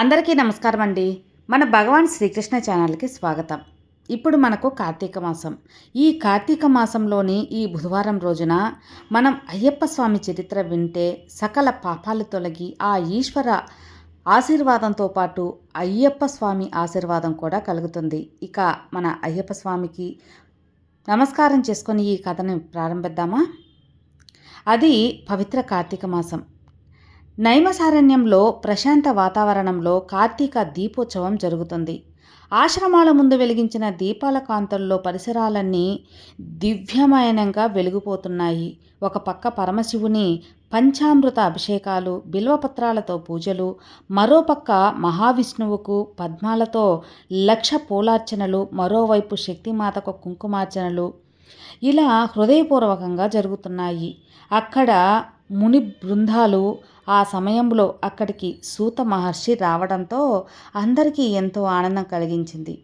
అందరికీ నమస్కారం అండి మన భగవాన్ శ్రీకృష్ణ ఛానల్కి స్వాగతం. ఇప్పుడు మనకు కార్తీక మాసం. ఈ కార్తీక మాసంలోని ఈ బుధవారం రోజున మనం అయ్యప్ప స్వామి చరిత్ర వింటే సకల పాపాలు తొలగి ఆ ఈశ్వర ఆశీర్వాదంతో పాటు అయ్యప్ప స్వామి ఆశీర్వాదం కూడా కలుగుతుంది. ఇక మన అయ్యప్ప స్వామికి నమస్కారం చేసుకొని ఈ కథను ప్రారంభిద్దామా? అది పవిత్ర కార్తీక మాసం. నైమసారణ్యంలో ప్రశాంత వాతావరణంలో కార్తీక దీపోత్సవం జరుగుతుంది. ఆశ్రమాల ముందు వెలిగించిన దీపాల కాంతుల్లో పరిసరాలన్నీ దివ్యమయనంగా వెలిగిపోతున్నాయి. ఒక పక్క పరమశివుని పంచామృత అభిషేకాలు బిల్వపత్రాలతో పూజలు మరోపక్క మహావిష్ణువుకు పద్మాలతో లక్ష పూలార్చనలు మరోవైపు శక్తిమాతకు కుంకుమార్చనలు ఇలా హృదయపూర్వకంగా జరుగుతున్నాయి. అక్కడ ముని బృందాలు ఆ సమయంలో అక్కడికి సూత మహర్షి రావడంతో అందరికీ ఎంతో ఆనందం కలిగించింది.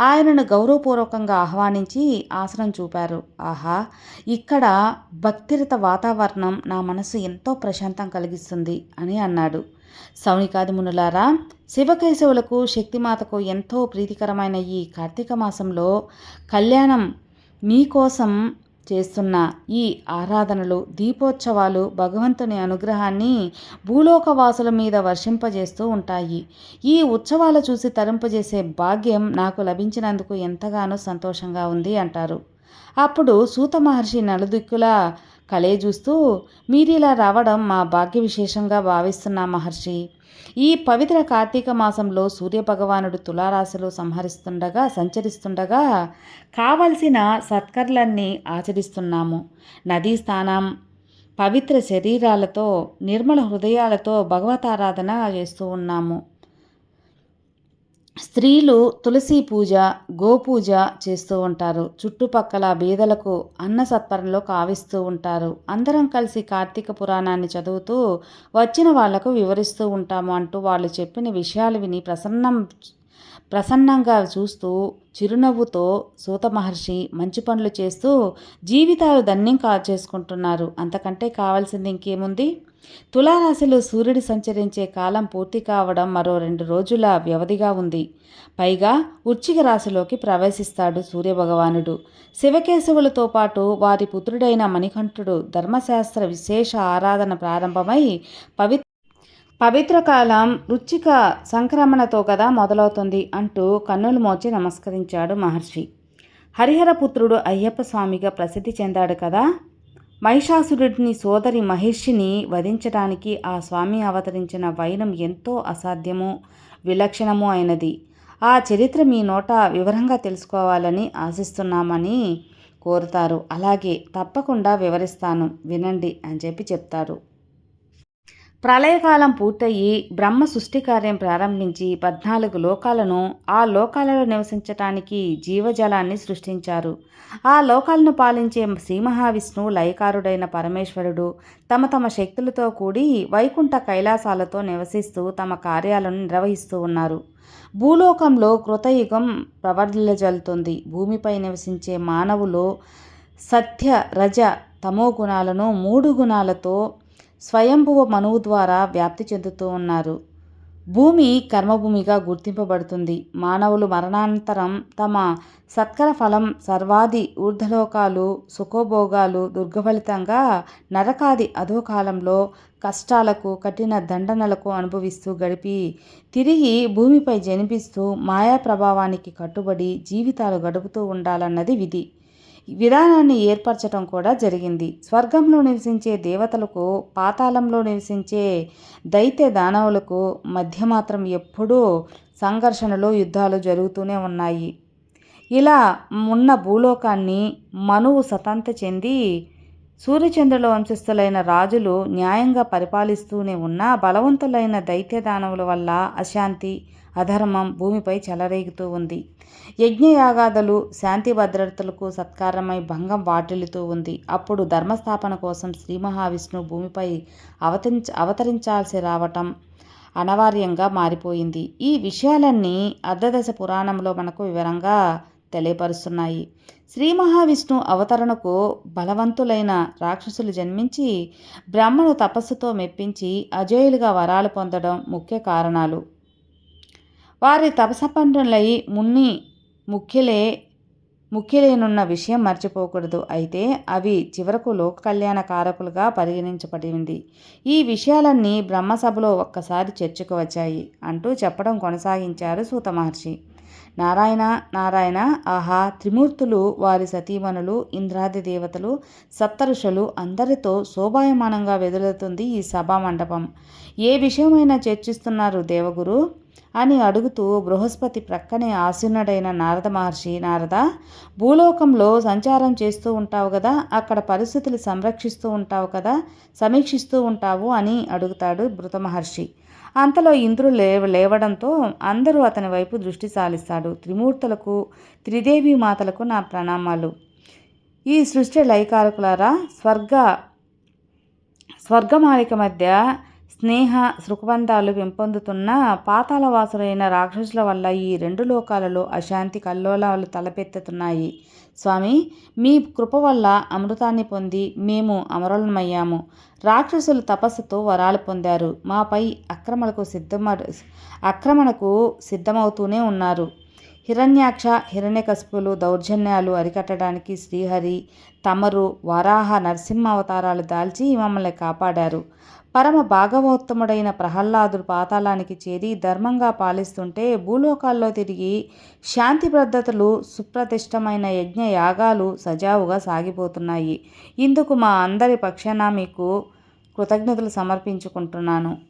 ఆయనను గౌరవపూర్వకంగా ఆహ్వానించి ఆసనం చూపారు. ఆహా ఇక్కడ భక్తిరత వాతావరణం నా మనసు ఎంతో ప్రశాంతం కలిగిస్తుంది అని అన్నాడు. సౌనికాది మునులారా శివకేశవులకు శక్తిమాతకు ఎంతో ప్రీతికరమైన ఈ కార్తీక మాసంలో కళ్యాణం మీకోసం చేస్తున్న ఈ ఆరాధనలు దీపోత్సవాలు భగవంతుని అనుగ్రహాన్ని భూలోకవాసుల మీద వర్షింపజేస్తూ ఉంటాయి. ఈ ఉత్సవాలు చూసి తరింపజేసే భాగ్యం నాకు లభించినందుకు ఎంతగానో సంతోషంగా ఉంది అంటారు. అప్పుడు సూత మహర్షి నలుదిక్కుల కలే చూస్తూ మీరిలా రావడం మా భాగ్య విశేషంగా భావిస్తున్నా మహర్షి. ఈ పవిత్ర కార్తీక మాసంలో సూర్యభగవానుడు తులారాశిలో సంహరిస్తుండగా సంచరిస్తుండగా కావలసిన సత్కర్లన్నీ ఆచరిస్తున్నాము. నదీ స్థానం పవిత్ర శరీరాలతో నిర్మల హృదయాలతో భగవతారాధన చేస్తూ ఉన్నాము. స్త్రీలు తులసి పూజ గోపూజ చేస్తూ ఉంటారు. చుట్టుపక్కల బీదలకు అన్న సత్పరంలో కావిస్తూ ఉంటారు. అందరం కలిసి కార్తీక పురాణాన్ని చదువుతూ వచ్చిన వాళ్ళకు వివరిస్తూ ఉంటాము అంటూ వాళ్ళు చెప్పిన విషయాలు విని ప్రసన్నం ప్రసన్నంగా చూస్తూ చిరునవ్వుతో సూత మహర్షి మంచి పనులు చేస్తూ జీవితాలు ధన్యం కా చేసుకుంటున్నారు. అంతకంటే కావాల్సింది ఇంకేముంది? తులారాశిలో సూర్యుడు సంచరించే కాలం పూర్తి కావడం మరో రెండు రోజుల వ్యవధిగా ఉంది. పైగా ఉచ్చిక రాశిలోకి ప్రవేశిస్తాడు సూర్యభగవానుడు. శివకేశవులతో పాటు వారి పుత్రుడైన మణికంఠుడు ధర్మశాస్త్ర విశేష ఆరాధన ప్రారంభమై పవిత్ర పవిత్ర కాలం రుచిక సంక్రమణతో కదా మొదలవుతుంది అంటూ కన్నులు మోచి నమస్కరించాడు మహర్షి. హరిహరపుత్రుడు అయ్యప్ప స్వామిగా ప్రసిద్ధి చెందాడు కదా? మహిషాసురుడిని సోదరి మహిషిని వధించడానికి ఆ స్వామి అవతరించిన వైనం ఎంతో అసాధ్యము విలక్షణము అయినది. ఆ చరిత్ర మీ నోట వివరంగా తెలుసుకోవాలని ఆశిస్తున్నామని కోరుతారు. అలాగే తప్పకుండా వివరిస్తాను. వినండి అని చెప్పి చెప్తారు. ప్రళయకాలం పూర్తయి బ్రహ్మ సృష్టి కార్యం ప్రారంభించి పద్నాలుగు లోకాలను ఆ లోకాలలో నివసించటానికి జీవజలాన్ని సృష్టించారు. ఆ లోకాలను పాలించే శ్రీ మహావిష్ణువు లయకారుడైన పరమేశ్వరుడు తమ తమ శక్తులతో కూడి వైకుంఠ కైలాసాలతో నివసిస్తూ తమ కార్యాలను నిర్వహిస్తూ ఉన్నారు. భూలోకంలో కృతయుగం ప్రవర్ధిల్లజల్లుతుంది భూమిపై నివసించే మానవులు సత్య రజ తమో గుణాలను మూడు గుణాలతో స్వయంభువ మనువు ద్వారా వ్యాప్తి చెందుతూ ఉన్నారు. భూమి కర్మభూమిగా గుర్తింపబడుతుంది. మానవులు మరణానంతరం తమ సత్కర ఫలం సర్వాది ఊర్ధలోకాలు సుఖోభోగాలు దుర్గఫలితంగా నరకాది అధోకాలంలో కష్టాలకు కఠిన దండనలకు అనుభవిస్తూ గడిపి తిరిగి భూమిపై జనిపిస్తూ మాయా ప్రభావానికి కట్టుబడి జీవితాలు గడుపుతూ ఉండాలన్నది విధి. విధానాన్ని ఏర్పరచడం కూడా జరిగింది. స్వర్గంలో నివసించే దేవతలకు పాతాళంలో నివసించే దైత్య దానవులకు మధ్య మాత్రం ఎప్పుడూ సంఘర్షణలు యుద్ధాలు జరుగుతూనే ఉన్నాయి. ఇలా ఉన్న భూలోకాన్ని మనువు సతంత చెంది సూర్యచంద్రుల వంశస్థులైన రాజులు న్యాయంగా పరిపాలిస్తూనే ఉన్న బలవంతులైన దైత్య దానవుల వల్ల అశాంతి అధర్మం భూమిపై చెలరేగుతూ ఉంది. యజ్ఞయాగాదులు శాంతి భద్రతలకు సత్కారమై భంగం వాటిల్లుతూ ఉంది. అప్పుడు ధర్మస్థాపన కోసం శ్రీ మహావిష్ణువు భూమిపై అవతరించ అవతరించాల్సి రావటం అనివార్యంగా మారిపోయింది. ఈ విషయాలన్నీ అర్ధదశ పురాణంలో మనకు వివరంగా తెలియపరుస్తున్నాయి. శ్రీ మహావిష్ణు అవతరణకు బలవంతులైన రాక్షసులు జన్మించి బ్రహ్మను తపస్సుతో మెప్పించి అజేయులుగా వరాలు పొందడం ముఖ్య కారణాలు. వారి తపసపన్నులై మున్ని ముఖ్యలే ముఖ్యలేనున్న విషయం మర్చిపోకూడదు. అయితే అవి చివరకు లోక కళ్యాణ కారకులుగా పరిగణించబడింది ఈ విషయాలన్నీ బ్రహ్మసభలో ఒక్కసారి చర్చకు వచ్చాయి అంటూ చెప్పడం కొనసాగించారు సూత మహర్షి నారాయణ నారాయణ ఆహా త్రిమూర్తులు వారి సతీమణులు ఇంద్రాది దేవతలు సప్తరుషులు అందరితో శోభాయమానంగా వెదులుతుంది ఈ సభా మండపం. ఏ విషయమైనా చర్చిస్తున్నారు దేవగురు? అని అడుగుతూ బృహస్పతి ప్రక్కనే ఆసీనుడైన నారద మహర్షి నారద భూలోకంలో సంచారం చేస్తూ ఉంటావు కదా అక్కడ పరిస్థితులు సంరక్షిస్తూ ఉంటావు కదా సమీక్షిస్తూ ఉంటావు అని అడుగుతాడు బృత మహర్షి. అంతలో ఇంద్రుడు లేవ లేవడంతో అందరూ అతని వైపు దృష్టి సాలిస్తాడు త్రిమూర్తులకు త్రిదేవి మాతలకు నా ప్రణామాలు. ఈ సృష్టి లైకారకులారా స్వర్గ స్వర్గమాలిక మధ్య స్నేహ సుఖబంధాలు పెంపొందుతున్న పాతాళవాసులైన రాక్షసుల వల్ల ఈ రెండు లోకాలలో అశాంతి కల్లోలాలు తలపెత్తుతున్నాయి. స్వామి మీ కృప వల్ల అమృతాన్ని పొంది మేము అమరులమయ్యాము. రాక్షసులు తపస్సుతో వరాలు పొందారు. మాపై అక్రమణకు సిద్ధమ అక్రమణకు సిద్ధమవుతూనే ఉన్నారు. హిరణ్యాక్ష హిరణ్యకశిపులు దౌర్జన్యాలు అరికట్టడానికి శ్రీహరి తమరు వరాహ నరసింహ అవతారాలు దాల్చి మమ్మల్ని కాపాడారు. పరమ భాగవోత్తముడైన ప్రహ్లాదుడు పాతాళానికి చేరి ధర్మంగా పాలిస్తుంటే భూలోకాల్లో తిరిగి శాంతి పద్ధతులు సుప్రతిష్టమైన యజ్ఞ యాగాలు సజావుగా సాగిపోతున్నాయి. ఇందుకు మా అందరి పక్షాన మీకు కృతజ్ఞతలు సమర్పించుకుంటున్నాను.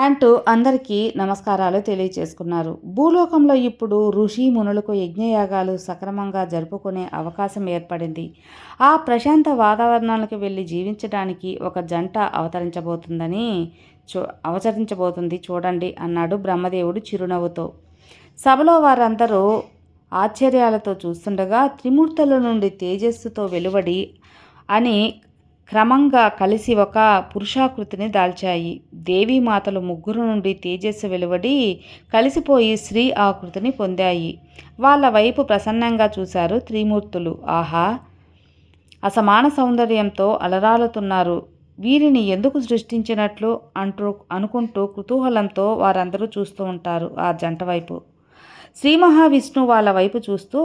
అంటూ అందరికీ నమస్కారాలు తెలియచేసుకున్నారు. భూలోకంలో ఇప్పుడు ఋషి మునులకు యజ్ఞయాగాలు సక్రమంగా జరుపుకునే అవకాశం ఏర్పడింది. ఆ ప్రశాంత వాతావరణాలకు వెళ్ళి జీవించడానికి ఒక జంట అవతరించబోతుందని చూ అవతరించబోతుంది చూడండి అన్నాడు బ్రహ్మదేవుడు చిరునవ్వుతో. సభలో వారందరూ ఆశ్చర్యాలతో చూస్తుండగా త్రిమూర్తుల నుండి తేజస్సుతో వెలువడి అని క్రమంగా కలిసి ఒక పురుషాకృతిని దాల్చాయి. దేవీమాతలు ముగ్గురు నుండి తేజస్సు వెలువడి కలిసిపోయి స్త్రీ ఆకృతిని పొందాయి. వాళ్ళ వైపు ప్రసన్నంగా చూశారు త్రిమూర్తులు. ఆహా! అసమాన సౌందర్యంతో అలరాలుతున్నారు వీరిని ఎందుకు సృష్టించినట్లు అంటూ అనుకుంటూ కుతూహలంతో వారందరూ చూస్తూ ఉంటారు ఆ జంట వైపు. శ్రీ మహావిష్ణు వాళ్ళ వైపు చూస్తూ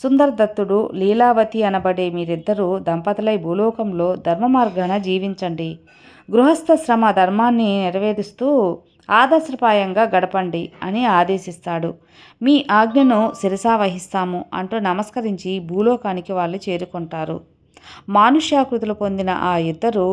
సుందర్ దత్తుడు లీలావతి అనబడే మీరిద్దరూ దంపతులై భూలోకంలో ధర్మ మార్గాన జీవించండి. గృహస్థ శ్రమ ధర్మాన్ని నెరవేరుస్తూ ఆదర్శపాయంగా గడపండి అని ఆదేశిస్తాడు. మీ ఆజ్ఞను శిరసావహిస్తాము అంటూ నమస్కరించి భూలోకానికి వాళ్ళు చేరుకుంటారు. మానుష్యాకృతులు పొందిన ఆ ఇద్దరు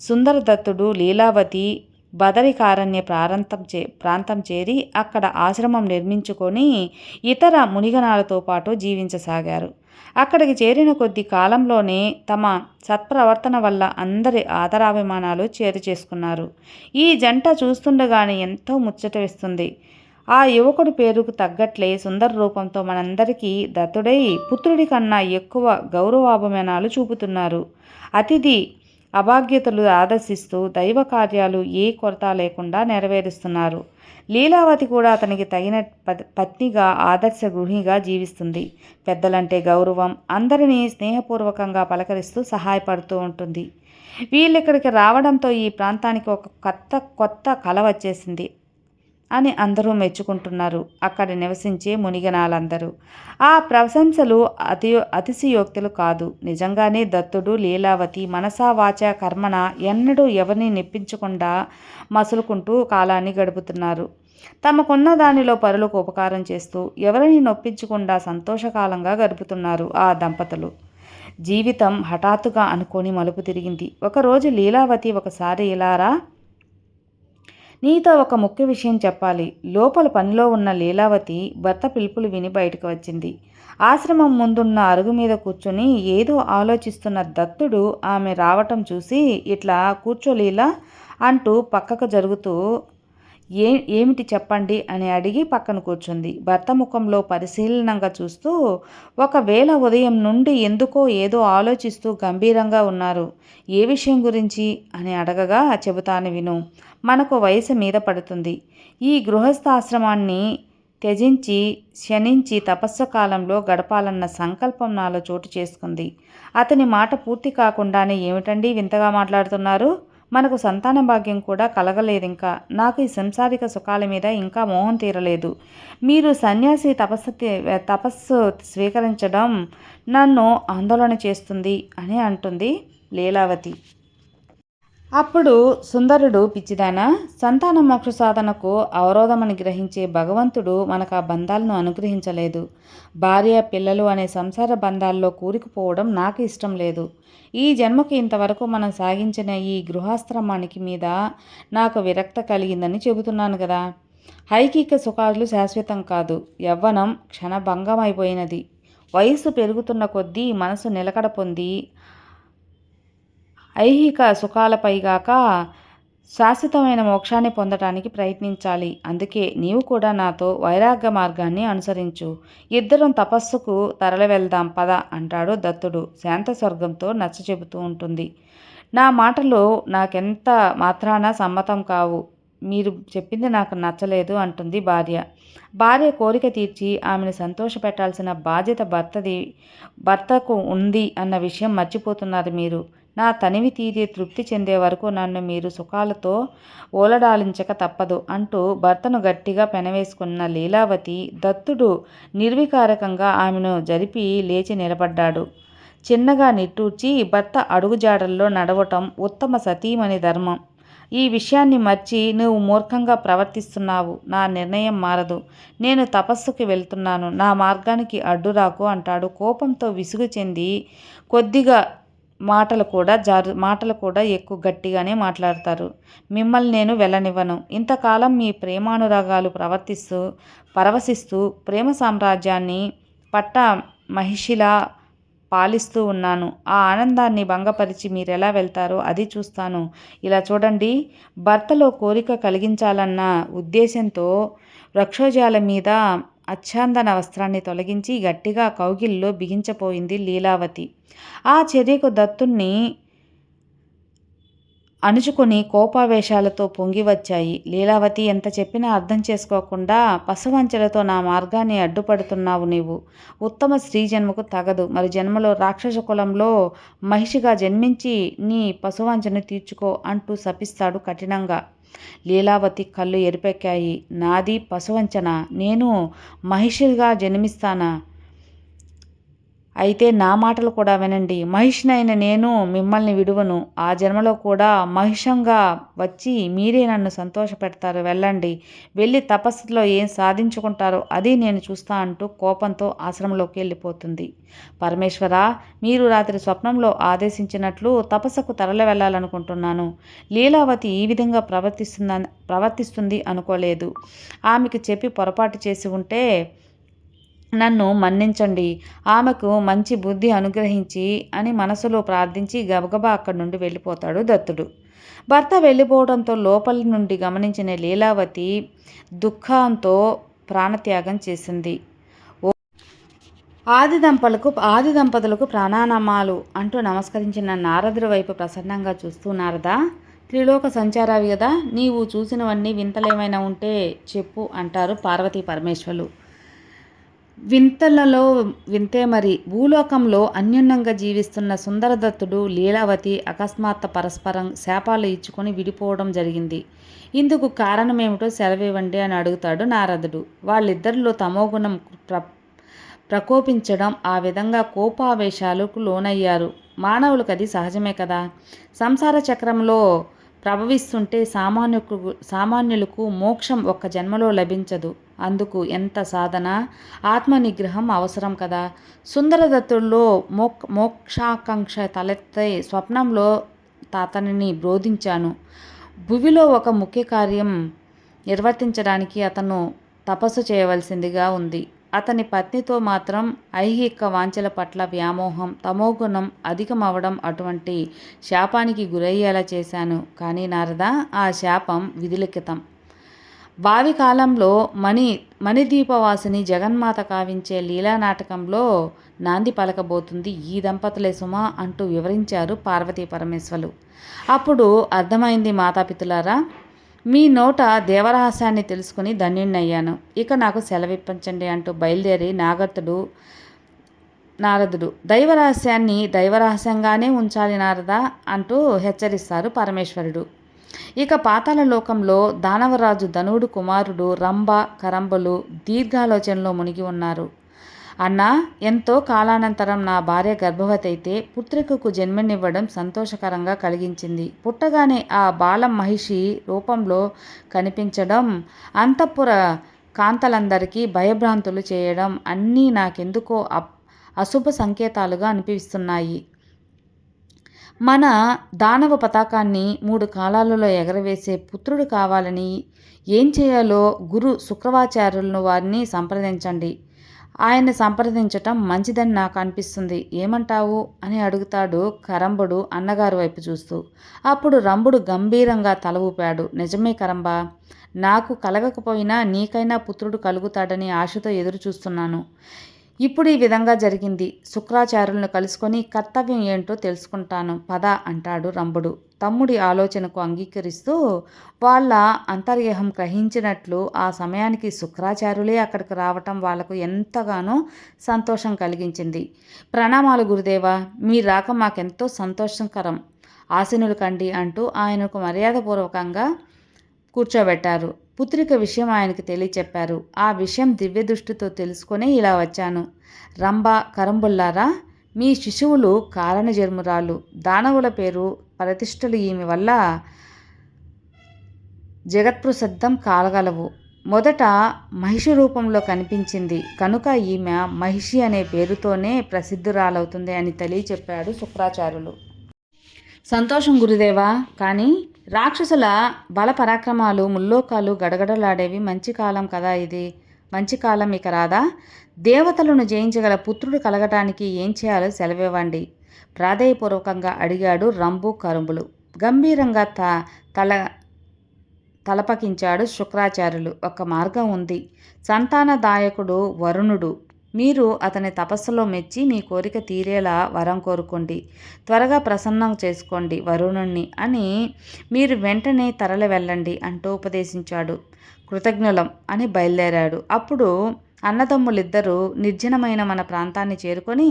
సుందరదత్తుడు లీలావతి బదరికారణ్య ప్రారంతం చే ప్రాంతం చేరి అక్కడ ఆశ్రమం నిర్మించుకొని ఇతర మునిగణాలతో పాటు జీవించసాగారు. అక్కడికి చేరిన కొద్ది కాలంలోనే తమ సత్ప్రవర్తన వల్ల అందరి ఆదరాభిమానాలు చేరు చేసుకున్నారు ఈ జంట చూస్తుండగానే ఎంతో ముచ్చట వేస్తుంది. ఆ యువకుడి పేరుకు తగ్గట్లే సుందర రూపంతో మనందరికీ దత్తుడై పుత్రుడి కన్నా ఎక్కువ గౌరవాభిమానాలు చూపుతున్నారు. అతిథి అభాగ్యతలు ఆదర్శిస్తూ దైవ కార్యాలు ఏ కొరత లేకుండా నెరవేరుస్తున్నారు. లీలావతి కూడా అతనికి తగిన పత్నిగా ఆదర్శ గృహిగా జీవిస్తుంది. పెద్దలంటే గౌరవం అందరినీ స్నేహపూర్వకంగా పలకరిస్తూ సహాయపడుతూ ఉంటుంది. వీళ్ళిక్కడికి రావడంతో ఈ ప్రాంతానికి ఒక కొత్త కొత్త కళ వచ్చేసింది. అని అందరూ మెచ్చుకుంటున్నారు. అక్కడ నివసించే మునిగనాలందరూ. ఆ ప్రశంసలు అతి అతిశయోక్తులు కాదు. నిజంగానే దత్తుడు లీలావతి మనసా వాచ కర్మణ ఎన్నడూ ఎవరిని నెప్పించకుండా మసులుకుంటూ కాలాన్ని గడుపుతున్నారు. తమకున్న దానిలో పరులకు ఉపకారం చేస్తూ ఎవరిని నొప్పించకుండా సంతోషకాలంగా గడుపుతున్నారు ఆ దంపతులు. జీవితం హఠాత్తుగా అనుకొని మలుపు తిరిగింది. ఒకరోజు లీలావతి ఒకసారి ఇలారా? నీతో ఒక ముఖ్య విషయం చెప్పాలి. లోపల పనిలో ఉన్న లీలావతి భర్త పిలుపులు విని బయటకు వచ్చింది. ఆశ్రమం ముందున్న అరుగు మీద కూర్చొని ఏదో ఆలోచిస్తున్న దత్తుడు ఆమె రావటం చూసి ఇట్లా కూర్చోలీలా అంటూ పక్కకు జరుగుతూ ఏ ఏమిటి చెప్పండి అని అడిగి పక్కన కూర్చుంది. భర్త ముఖంలో పరిశీలనంగా చూస్తూ ఒకవేళ ఉదయం నుండి ఎందుకో ఏదో ఆలోచిస్తూ గంభీరంగా ఉన్నారు. ఏ విషయం గురించి? అని అడగగా చెబుతాను విను. మనకు వయసు మీద పడుతుంది. ఈ గృహస్థాశ్రమాన్ని త్యజించి శనించి తపస్సు కాలంలో గడపాలన్న సంకల్పం నాలో చోటు చేసుకుంది. అతని మాట పూర్తి కాకుండానే ఏమిటండి వింతగా మాట్లాడుతున్నారు? మనకు సంతాన భాగ్యం కూడా కలగలేదు ఇంకా. నాకు ఈ సంసారిక సుఖాల మీద ఇంకా మోహం తీరలేదు. మీరు సన్యాసి తపస్సు తపస్సు స్వీకరించడం నన్ను ఆందోళన చేస్తుంది అని అంటుంది లీలావతి. అప్పుడు సుందరుడు పిచ్చిదాన సంతాన మోక్ష సాధనకు అవరోధమని గ్రహించే భగవంతుడు మనకు ఆ బంధాలను అనుగ్రహించలేదు. భార్య పిల్లలు అనే సంసార బంధాల్లో కూరుకుపోవడం నాకు ఇష్టం లేదు. ఈ జన్మకు ఇంతవరకు మనం సాగించిన ఈ గృహాశ్రమానికి మీద నాకు విరక్త కలిగిందని చెబుతున్నాను కదా. హైకిక సుఖాలు శాశ్వతం కాదు. యవ్వనం క్షణభంగమైపోయినది. వయసు పెరుగుతున్న కొద్దీ మనసు నిలకడ పొంది ఐహిక సుఖాలపైగాక శాశ్వతమైన మోక్షాన్ని పొందటానికి ప్రయత్నించాలి. అందుకే నీవు కూడా నాతో వైరాగ్య మార్గాన్ని అనుసరించు. ఇద్దరం తపస్సుకు తరలి వెళ్దాం పద అంటాడు దత్తుడు. శాంత స్వర్గంతో నచ్చ చెబుతూ ఉంటుంది. నా మాటలు నాకెంత మాత్రాన సమ్మతం కావు. మీరు చెప్పింది నాకు నచ్చలేదు అంటుంది భార్య. భార్య కోరిక తీర్చి ఆమెను సంతోషపెట్టాల్సిన బాధ్యత భర్తది భర్తకు ఉంది అన్న విషయం మర్చిపోతున్నారు మీరు. నా తనివి తీరి తృప్తి చెందే వరకు నన్ను మీరు సుఖాలతో ఓలడాలించక తప్పదు అంటూ భర్తను గట్టిగా పెనవేసుకున్న లీలావతి దత్తుడు నిర్వికారకంగా ఆమెను జరిపి లేచి నిలబడ్డాడు. చిన్నగా నిట్టూర్చి భర్త అడుగుజాడల్లో నడవటం ఉత్తమ సతీమణి ధర్మం. ఈ విషయాన్ని మర్చి నువ్వు మూర్ఖంగా ప్రవర్తిస్తున్నావు. నా నిర్ణయం మారదు. నేను తపస్సుకి వెళ్తున్నాను. నా మార్గానికి అడ్డురాకు అంటాడు. కోపంతో విసుగు చెంది కొద్దిగా మాటలు కూడా జారు మాటలు కూడా ఎక్కువ గట్టిగానే మాట్లాడతారు. మిమ్మల్ని నేను వెళ్ళనివ్వను. ఇంతకాలం మీ ప్రేమానురాగాలు ప్రవర్తిస్తూ పరవశిస్తూ ప్రేమ సామ్రాజ్యాన్ని పట్ట మహిషిలా పాలిస్తూ ఉన్నాను. ఆ ఆనందాన్ని భంగపరిచి మీరు ఎలా వెళ్తారో అది చూస్తాను. ఇలా చూడండి. భర్తలో కోరిక కలిగించాలన్న ఉద్దేశంతో వృక్షజాల మీద అచ్చాందన వస్త్రాన్ని తొలగించి గట్టిగా కౌగిల్లో బిగించపోయింది లీలావతి. ఆ చర్యకు దత్తుణ్ణి అణుచుకొని కోపావేశాలతో పొంగి వచ్చాయి లీలావతి ఎంత చెప్పినా అర్థం చేసుకోకుండా పశువంచెలతో నా మార్గాన్ని అడ్డుపడుతున్నావు నీవు. ఉత్తమ స్త్రీ జన్మకు తగదు. మరి జన్మలో రాక్షస కులంలో మహిషిగా జన్మించి నీ పశువంచను తీర్చుకో అంటూ శపిస్తాడు కఠినంగా. లీలావతి కళ్ళు ఎరిపెక్కాయి. నాది పశువంచన. నేను మహిషిగా జన్మిస్తానా? అయితే నా మాటలు కూడా వినండి. మహిష్నైన నేను మిమ్మల్ని విడువను. ఆ జన్మలో కూడా మహిషంగా వచ్చి మీరే నన్ను సంతోషపెడతారు. వెళ్ళండి. వెళ్ళి తపస్సులో ఏం సాధించుకుంటారో అది నేను చూస్తా అంటూ కోపంతో ఆశ్రమంలోకి వెళ్ళిపోతుంది. పరమేశ్వర మీరు రాత్రి స్వప్నంలో ఆదేశించినట్లు తపస్సుకు తరలి వెళ్ళాలనుకుంటున్నాను. లీలావతి ఈ విధంగా ప్రవర్తిస్తుందని ప్రవర్తిస్తుంది అనుకోలేదు. ఆమెకు చెప్పి పొరపాటు చేసి ఉంటే నన్ను మన్నించండి. ఆమెకు మంచి బుద్ధి అనుగ్రహించి అని మనసులో ప్రార్థించి గబగబా అక్కడి నుండి వెళ్ళిపోతాడు దత్తుడు. భర్త వెళ్ళిపోవడంతో లోపలి నుండి గమనించిన లీలావతి దుఃఖంతో ప్రాణత్యాగం చేసింది. ఆది దంపలకు ఆది దంపతులకు ప్రాణానమాలు అంటూ నమస్కరించిన నారదుడి వైపు ప్రసన్నంగా చూస్తూ నారదా త్రిలోక సంచారావి కదా నీవు చూసినవన్నీ వింతలేమైనా ఉంటే చెప్పు అంటారు పార్వతీ పరమేశ్వరులు. వింతలలో వింతే మరి భూలోకంలో అన్యున్నంగా జీవిస్తున్న సుందరదత్తుడు లీలావతి అకస్మాత్ పరస్పరం శాపాలు ఇచ్చుకొని విడిపోవడం జరిగింది. ఇందుకు కారణమేమిటో సెలవివ్వండి అని అడుగుతాడు నారదుడు. వాళ్ళిద్దరిలో తమోగుణం ప్ర ప్రకోపించడం ఆ విధంగా కోపావేశాలకు లోనయ్యారు. మానవులకు అది సహజమే కదా? సంసార చక్రంలో ప్రభవిస్తుంటే సామాన్యుకు సామాన్యులకు మోక్షం ఒక్క జన్మలో లభించదు. అందుకు ఎంత సాధన? ఆత్మనిగ్రహం అవసరం కదా. సుందరదత్తుల్లో మోక్ మోక్షాకాంక్ష తలెత్తే స్వప్నంలో అతనిని బోధించాను. భువిలో ఒక ముఖ్య కార్యం నిర్వర్తించడానికి అతను తపస్సు చేయవలసిందిగా ఉంది. అతని పత్నితో మాత్రం ఐహిక వాంఛల పట్ల వ్యామోహం తమోగుణం అధికమవడం అటువంటి శాపానికి గురయ్యేలా చేశాను. కానీ నారద ఆ శాపం విధిలిఖితం. భావి కాలంలో మణి మణిదీపవాసిని జగన్మాత కావించే లీలా నాటకంలో నాంది పలకబోతుంది. ఈ దంపతులే సుమా అంటూ వివరించారు పార్వతీ పరమేశ్వరులు. అప్పుడు అర్థమైంది మాతాపితులారా మీ నోట దేవరహస్యాన్ని తెలుసుకుని ధన్యుణ్ణయ్యాను. ఇక నాకు సెలవిప్పించండి అంటూ బయలుదేరి నాగర్తుడు నారదుడు దైవరహస్యాన్ని దైవరహస్యంగానే ఉంచాలి నారదా అంటూ హెచ్చరిస్తారు పరమేశ్వరుడు. ఇక పాతాల లోకంలో దానవరాజు ధనుడు కుమారుడు రంభ కరంబలు దీర్ఘాలోచనలో మునిగి ఉన్నారు. అన్న ఎంతో కాలానంతరం నా భార్య గర్భవతి అయితే పుత్రికకు జన్మనివ్వడం సంతోషకరంగా కలిగించింది. పుట్టగానే ఆ బాలం మహిషి రూపంలో కనిపించడం అంతఃపుర కాంతలందరికీ భయభ్రాంతులు చేయడం అన్నీ నాకెందుకో అశుభ సంకేతాలుగా అనిపిస్తున్నాయి. మన దానవ పతాకాన్ని మూడు కాలాలలో ఎగరవేసే పుత్రుడు కావాలని ఏం చేయాలో గురు శుక్రవాచార్యులను వారిని సంప్రదించండి. ఆయన్ని సంప్రదించటం మంచిదని నాకు అనిపిస్తుంది. ఏమంటావు? అని అడుగుతాడు కరంబుడు అన్నగారు వైపు చూస్తూ. అప్పుడు రంభుడు గంభీరంగా తల ఊపాడు. నిజమే కరంబా నాకు కలగకపోయినా నీకైనా పుత్రుడు కలుగుతాడని ఆశతో ఎదురు చూస్తున్నాను ఇప్పుడు ఈ విధంగా జరిగింది. శుక్రాచార్యులను కలుసుకొని కర్తవ్యం ఏంటో తెలుసుకుంటాను. పద అంటాడు రంభుడు. తమ్ముడి ఆలోచనకు అంగీకరిస్తూ వాళ్ళ అంతర్యహం గ్రహించినట్లు ఆ సమయానికి శుక్రాచార్యులే అక్కడికి రావటం వాళ్ళకు ఎంతగానో సంతోషం కలిగించింది. ప్రణామాలు గురుదేవా మీ రాక మాకెంతో సంతోషకరం. ఆశనులు కండి అంటూ ఆయనకు మర్యాదపూర్వకంగా కూర్చోబెట్టారు. పుత్రిక విషయం ఆయనకి తెలియచెప్పారు. ఆ విషయం దివ్య దృష్టితో తెలుసుకొని ఇలా వచ్చాను. రంభ కరంబుల్లారా మీ శిశువులు కారణజన్మురాలు. దానవుల పేరు ప్రతిష్టలు ఈమె వల్ల జగత్ప్రసిద్ధం కాలగలవు. మొదట మహిషి రూపంలో కనిపించింది. కనుక ఈమె మహిషి అనే పేరుతోనే ప్రసిద్ధురాలవుతుంది అని తెలియచెప్పాడు శుక్రాచార్యులు. సంతోషం గురుదేవా కానీ రాక్షసుల బల పరాక్రమాలు ముల్లోకాలు గడగడలాడేవి మంచి కాలం కదా ఇది. మంచి కాలం ఇక రాదా? దేవతలను జయించగల పుత్రుడు కలగటానికి ఏం చేయాలో సెలవివ్వండి. ప్రాధేయపూర్వకంగా అడిగాడు రంభు కరుంబులు. గంభీరంగా త తల తలపకించాడు శుక్రాచార్యులు. ఒక మార్గం ఉంది. సంతానదాయకుడు వరుణుడు. మీరు అతని తపస్సులో మెచ్చి మీ కోరిక తీరేలా వరం కోరుకోండి. త్వరగా ప్రసన్నం చేసుకోండి వరుణుణ్ణి అని మీరు వెంటనే తరలి వెళ్ళండి అంటూ ఉపదేశించాడు. కృతజ్ఞులం అని బయలుదేరాడు. అప్పుడు అన్నదమ్ములిద్దరూ నిర్జనమైన మన ప్రాంతాన్ని చేరుకొని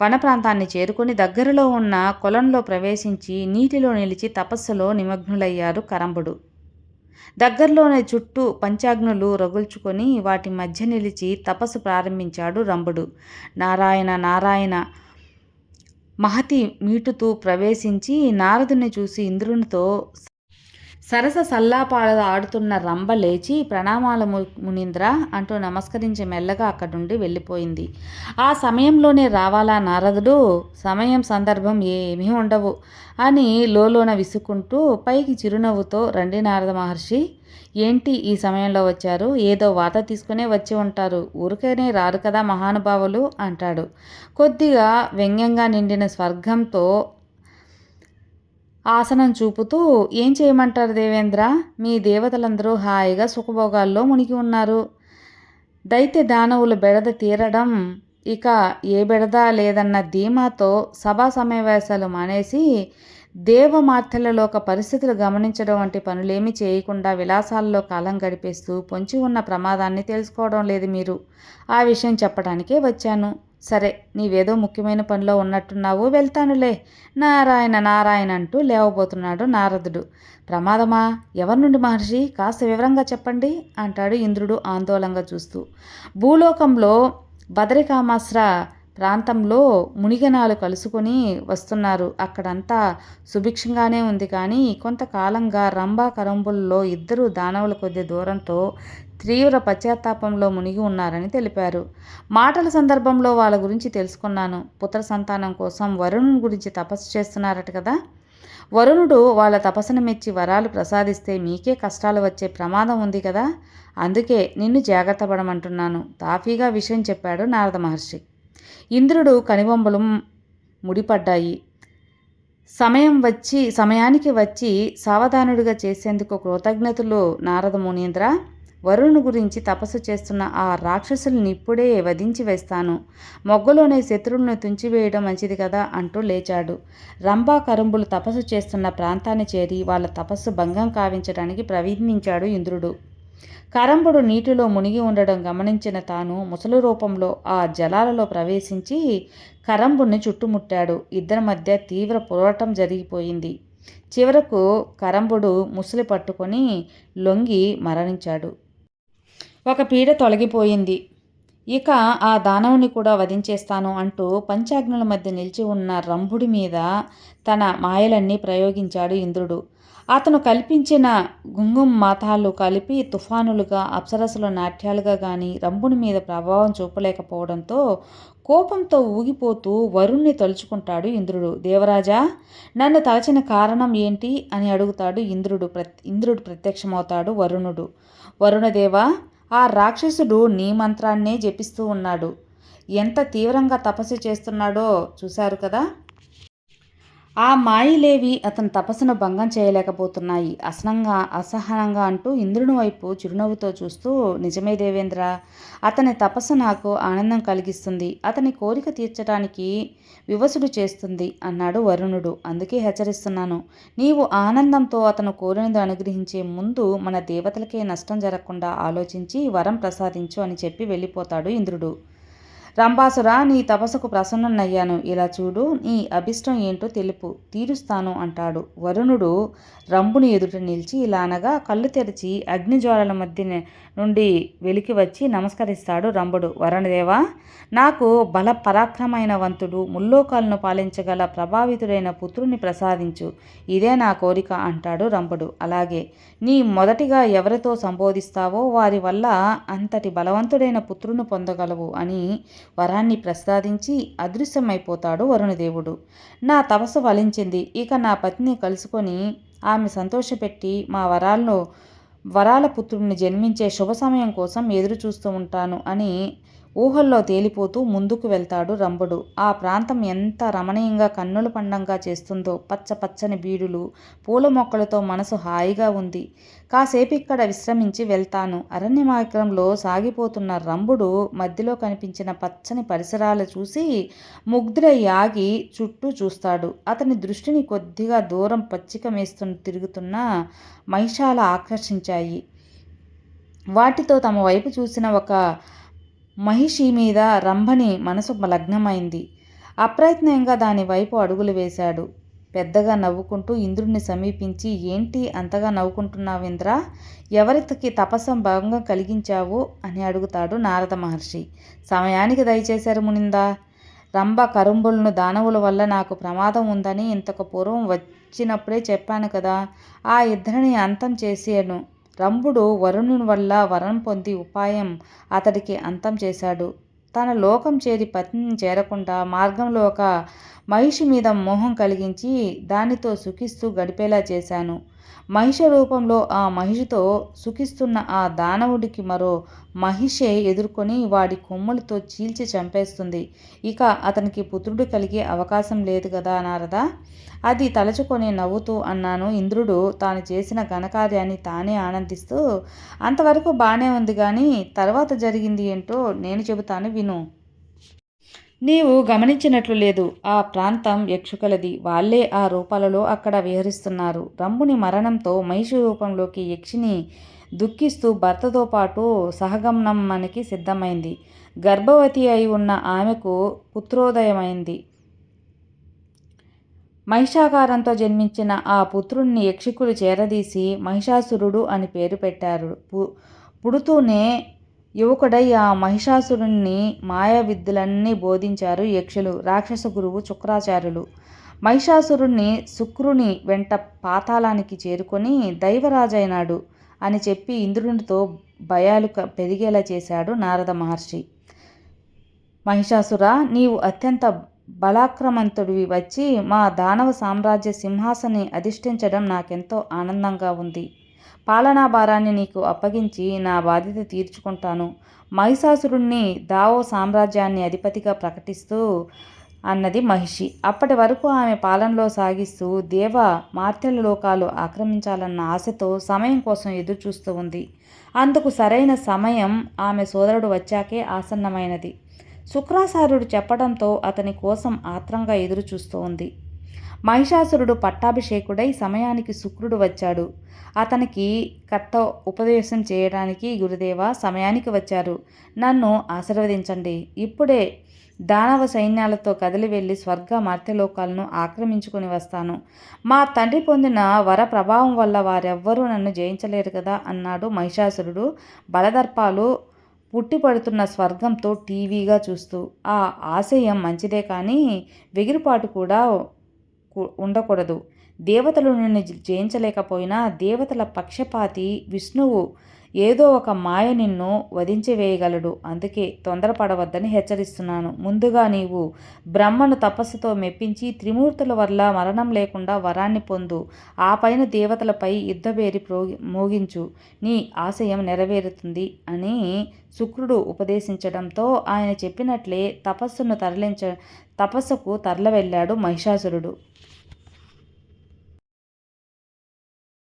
వన ప్రాంతాన్ని చేరుకొని దగ్గరలో ఉన్న కొలంలో ప్రవేశించి నీటిలో నిలిచి తపస్సులో నిమగ్నులయ్యారు కరంబుడు. దగ్గరలోనే చుట్టూ పంచాగ్నులు రగుల్చుకొని వాటి మధ్య నిలిచి తపస్సు ప్రారంభించాడు రంభుడు. నారాయణ నారాయణ! మహతి మీటుతూ ప్రవేశించి నారదుని చూసి ఇంద్రునితో సరస సల్లాపాల ఆడుతున్న రంభ లేచి ప్రణామాల మునీంద్ర అంటూ నమస్కరించి మెల్లగా అక్కడి నుండి వెళ్ళిపోయింది. ఆ సమయంలోనే రావాలా నారదుడు? సమయం సందర్భం ఏమీ ఉండవు అని లోలోన విసుకుంటూ పైకి చిరునవ్వుతో రండి నారద మహర్షి ఏంటి ఈ సమయంలో వచ్చారు? ఏదో వాత తీసుకునే వచ్చి ఉంటారు. ఊరికేనే రారు కదా మహానుభావులు? అంటాడు. కొద్దిగా వ్యంగ్యంగా నిండిన స్వర్గంతో ఆసనం చూపుతూ ఏం చేయమంటారు దేవేంద్ర? మీ దేవతలందరూ హాయిగా సుఖభోగాల్లో మునిగి ఉన్నారు. దైత్య దానవులు బెడద తీరడం ఇక ఏ బెడద లేదన్న ధీమాతో సభా సమావేశాలు మానేసి దేవమార్తెలలోక పరిస్థితులు గమనించడం వంటి పనులేమీ చేయకుండా విలాసాల్లో కాలం గడిపేస్తూ పొంచి ఉన్న ప్రమాదాన్ని తెలుసుకోవడం లేదు మీరు. ఆ విషయం చెప్పడానికే వచ్చాను. సరే నీవేదో ముఖ్యమైన పనిలో ఉన్నట్టున్నావు వెళ్తానులే. నారాయణ నారాయణ అంటూ లేవబోతున్నాడు నారదుడు. ప్రమాదమా? ఎవరి నుండి మహర్షి? కాస్త వివరంగా చెప్పండి అంటాడు ఇంద్రుడు ఆందోళనగా చూస్తూ. భూలోకంలో బదరికామాస్ర ప్రాంతంలో మునిగనాలు కలుసుకొని వస్తున్నారు. అక్కడంతా సుభిక్షంగానే ఉంది కానీ కొంతకాలంగా రంభా కరంబుల్లో ఇద్దరు దానవుల కొద్ది దూరంతో తీవ్ర పశ్చాత్తాపంలో మునిగి ఉన్నారని తెలిపారు. మాటల సందర్భంలో వాళ్ళ గురించి తెలుసుకున్నాను. పుత్ర సంతానం కోసం వరుణుని గురించి తపస్సు చేస్తున్నారట కదా. వరుణుడు వాళ్ళ తపస్సును మెచ్చి వరాలు ప్రసాదిస్తే మీకే కష్టాలు వచ్చే ప్రమాదం ఉంది కదా. అందుకే నిన్ను జాగ్రత్త పడమంటున్నాను. తాఫీగా విషయం చెప్పాడు నారద మహర్షి. ఇంద్రుడు కనిబొంబలు ముడిపడ్డాయి. సమయం వచ్చి సమయానికి వచ్చి సావధానుడిగా చేసేందుకు కృతజ్ఞతలు నారద మునీంద్ర. వరుణుని గురించి తపస్సు చేస్తున్న ఆ రాక్షసుల్ని ఇప్పుడే వధించి వేస్తాను. మొగ్గలోనే శత్రువులను తుంచివేయడం మంచిది కదా అంటూ లేచాడు. రంభా కరుంబులు తపస్సు చేస్తున్న ప్రాంతాన్ని చేరి వాళ్ళ తపస్సు భంగం కావించడానికి ప్రయత్నించాడు ఇంద్రుడు. కరంబుడు నీటిలో మునిగి ఉండడం గమనించిన తాను ముసలి రూపంలో ఆ జలాలలో ప్రవేశించి కరంబుడిని చుట్టుముట్టాడు. ఇద్దరి మధ్య తీవ్ర పోరాటం జరిగిపోయింది. చివరకు కరంబుడు ముసలి పట్టుకొని లొంగి మరణించాడు. ఒక పీడ తొలగిపోయింది. ఇక ఆ దానవుని కూడా వధించేస్తాను అంటూ పంచాగ్నుల మధ్య నిలిచి ఉన్న రంభుడి మీద తన మాయలన్నీ ప్రయోగించాడు ఇంద్రుడు. అతను కల్పించిన గుంగుం మాతాలు కలిపి తుఫానులుగా అప్సరసుల నాట్యాలుగా కానీ రంభుని మీద ప్రభావం చూపలేకపోవడంతో కోపంతో ఊగిపోతూ వరుణ్ణి తలుచుకుంటాడు ఇంద్రుడు. దేవరాజా నన్ను తలచిన కారణం ఏంటి? అని అడుగుతాడు ఇంద్రుడు ప్ర ఇంద్రుడు ప్రత్యక్షమవుతాడు వరుణుడు. వరుణదేవా ఆ రాక్షసుడు నీ మంత్రాన్నే జపిస్తూ ఉన్నాడు. ఎంత తీవ్రంగా తపస్సు చేస్తున్నాడో చూశారు కదా? ఆ మాయలేవి అతని తపస్సును భంగం చేయలేకపోతున్నాయి. అసనంగా అసహనంగా అంటూ ఇంద్రుని వైపు చిరునవ్వుతో చూస్తూ నిజమే దేవేంద్ర అతని తపస్సు నాకు ఆనందం కలిగిస్తుంది. అతని కోరిక తీర్చడానికి వివసుడు చేస్తుంది అన్నాడు వరుణుడు. అందుకే హెచ్చరిస్తున్నాను. నీవు ఆనందంతో అతను కోరినది అనుగ్రహించే ముందు మన దేవతలకే నష్టం జరగకుండా ఆలోచించి వరం ప్రసాదించు అని చెప్పి వెళ్ళిపోతాడు ఇంద్రుడు. రంభాసురా నీ తపస్సుకు ప్రసన్నయ్యాను ఇలా చూడు నీ అభిష్టం ఏంటో తెలుపు. తీరుస్తాను అంటాడు. వరుణుడు రంభుని ఎదుట నిలిచి ఇలా అనగా కళ్ళు తెరిచి అగ్నిజ్వాలల మధ్య నుండి వెలికి వచ్చి నమస్కరిస్తాడు రంభుడు. వరుణదేవా నాకు బల పరాక్రమైన వంతుడు ముల్లోకాలను పాలించగల ప్రభావితుడైన పుత్రుని ప్రసాదించు. ఇదే నా కోరిక అంటాడు రంభుడు. అలాగే నీ మొదటిగా ఎవరితో సంబోధిస్తావో వారి వల్ల అంతటి బలవంతుడైన పుత్రుని పొందగలవు అని వరాన్ని ప్రసాదించి అదృశ్యమైపోతాడు వరుణదేవుడు. నా తపస్సు ఫలించింది. ఇక నా పత్ని కలుసుకొని ఆమె సంతోషపెట్టి మా వరాలను వరాల పుత్రుడిని జన్మించే శుభ సమయం కోసం ఎదురు చూస్తూ ఉంటాను అని ఊహల్లో తేలిపోతూ ముందుకు వెళ్తాడు రంభుడు. ఆ ప్రాంతం ఎంత రమణీయంగా కన్నుల పండంగా చేస్తుందో పచ్చ పచ్చని బీడులు పూల మొక్కలతో మనసు హాయిగా ఉంది. కాసేపు ఇక్కడ విశ్రమించి వెళ్తాను. అరణ్య మార్గంలో సాగిపోతున్న రంభుడు మధ్యలో కనిపించిన పచ్చని పరిసరాలు చూసి ముగ్ధుడై ఆగి చుట్టూ చూస్తాడు. అతని దృష్టిని కొద్దిగా దూరం పచ్చిక మేస్తు తిరుగుతున్న మహిషాల ఆకర్షించాయి. వాటితో తమ వైపు చూసిన ఒక మహిషి మీద రంభని మనసు లగ్నమైంది అప్రయత్నంగా దాని వైపు అడుగులు వేశాడు. పెద్దగా నవ్వుకుంటూ ఇంద్రుడిని సమీపించి ఏంటి అంతగా నవ్వుకుంటున్నావింద్ర? ఎవరికి తపస్సం భంగం కలిగించావు? అని అడుగుతాడు నారద మహర్షి. సమయానికి దయచేశారు మునిందా. రంభ కరుంబులను దానవుల వల్ల నాకు ప్రమాదం ఉందని ఇంతకు పూర్వం వచ్చినప్పుడే చెప్పాను కదా. ఆ ఇద్దరిని అంతం చేసేను. రంభుడు వరుణుని వల్ల వరం పొంది ఉపాయం అతడికి అంతం చేశాడు. తన లోకం చేరి పత్నిని చేరకుండా మార్గంలో ఒక మహిషి మీద మోహం కలిగించి దానితో సుఖిస్తూ గడిపేలా చేశాను. మహిష రూపంలో ఆ మహిషితో సుఖిస్తున్న ఆ దానవుడికి మరో మహిషే ఎదుర్కొని వాడి కొమ్ములతో చీల్చి చంపేస్తుంది. ఇక అతనికి పుత్రుడు కలిగే అవకాశం లేదు కదా నారద? అది తలచుకొని నవ్వుతూ అన్నాను. ఇంద్రుడు తాను చేసిన ఘనకార్యాన్ని తానే ఆనందిస్తూ అంతవరకు బాగానే ఉంది కానీ తర్వాత జరిగింది ఏంటో నేను చెబుతాను విను. నీవు గమనించినట్లు లేదు. ఆ ప్రాంతం యక్షుకలది. వాళ్ళే ఆ రూపాలలో అక్కడ విహరిస్తున్నారు. రంభుని మరణంతో మహిషి రూపంలోకి యక్షిని దుఃఖిస్తూ భర్తతో పాటు సహగమనం మనకి సిద్ధమైంది. గర్భవతి అయి ఉన్న ఆమెకు పుత్రోదయమైంది. మహిషాకారంతో జన్మించిన ఆ పుత్రుణ్ణి యక్షికులు చేరదీసి మహిషాసురుడు అని పేరు పెట్టారు. పుడుతూనే యువకుడై ఆ మహిషాసురుణ్ణి మాయా విద్యలన్నీ బోధించారు యక్షులు రాక్షస గురువు శుక్రాచార్యులు. మహిషాసురుణ్ణి శుక్రుని వెంట పాతాళానికి చేరుకొని దైవరాజైనాడు అని చెప్పి ఇంద్రునితో భయాలు పెరిగేలా చేశాడు నారద మహర్షి. మహిషాసుర నీవు అత్యంత బలాక్రమంతుడివి వచ్చి మా దానవ సామ్రాజ్య సింహాసని అధిష్ఠించడం నాకెంతో ఆనందంగా ఉంది. పాలనా భారాన్ని నీకు అప్పగించి నా బాధ్యత తీర్చుకుంటాను. మహిషాసురుణ్ణి దావో సామ్రాజ్యాన్ని అధిపతిగా ప్రకటిస్తూ అన్నది మహిషి. అప్పటి వరకు ఆమె పాలనలో సాగిస్తూ దేవ మార్తెల లోకాలు ఆక్రమించాలన్న ఆశతో సమయం కోసం ఎదురు చూస్తూ ఉంది. అందుకు సరైన సమయం ఆమె సోదరుడు వచ్చాకే ఆసన్నమైనది. శుక్రాచార్యుడు చెప్పడంతో అతని కోసం ఆత్రంగా ఎదురు చూస్తూ ఉంది. మహిషాసురుడు పట్టాభిషేకుడై సమయానికి శుక్రుడు వచ్చాడు. అతనికి కర్త ఉపదేశం చేయడానికి గురుదేవ సమయానికి వచ్చారు. నన్ను ఆశీర్వదించండి. ఇప్పుడే దానవ సైన్యాలతో కదిలి వెళ్ళి స్వర్గ మర్త్యలోకాలను ఆక్రమించుకొని వస్తాను. మా తండ్రి పొందిన వర ప్రభావం వల్ల వారెవ్వరూ నన్ను జయించలేరు కదా అన్నాడు మహిషాసురుడు. బలదర్పాలు పుట్టిపడుతున్న స్వర్గంతో టీవీగా చూస్తూ. ఆ ఆశయం మంచిదే కానీ వెగిరిపాటు కూడా ఉండకూడదు. దేవతలు నిన్ను జయించలేకపోయినా దేవతల పక్షపాతి విష్ణువు ఏదో ఒక మాయ నిన్ను వధించి వేయగలడు అందుకే తొందరపడవద్దని హెచ్చరిస్తున్నాను. ముందుగా నీవు బ్రహ్మను తపస్సుతో మెప్పించి త్రిమూర్తుల వల్ల మరణం లేకుండా వరాన్ని పొందు. ఆ పైన దేవతలపై యుద్ధబేరి ప్రోగి మోగించు. నీ ఆశయం నెరవేరుతుంది అని శుక్రుడు ఉపదేశించడంతో ఆయన చెప్పినట్లే తపస్సును తరలించ తపస్సుకు తరలి వెళ్ళాడు మహిషాసురుడు.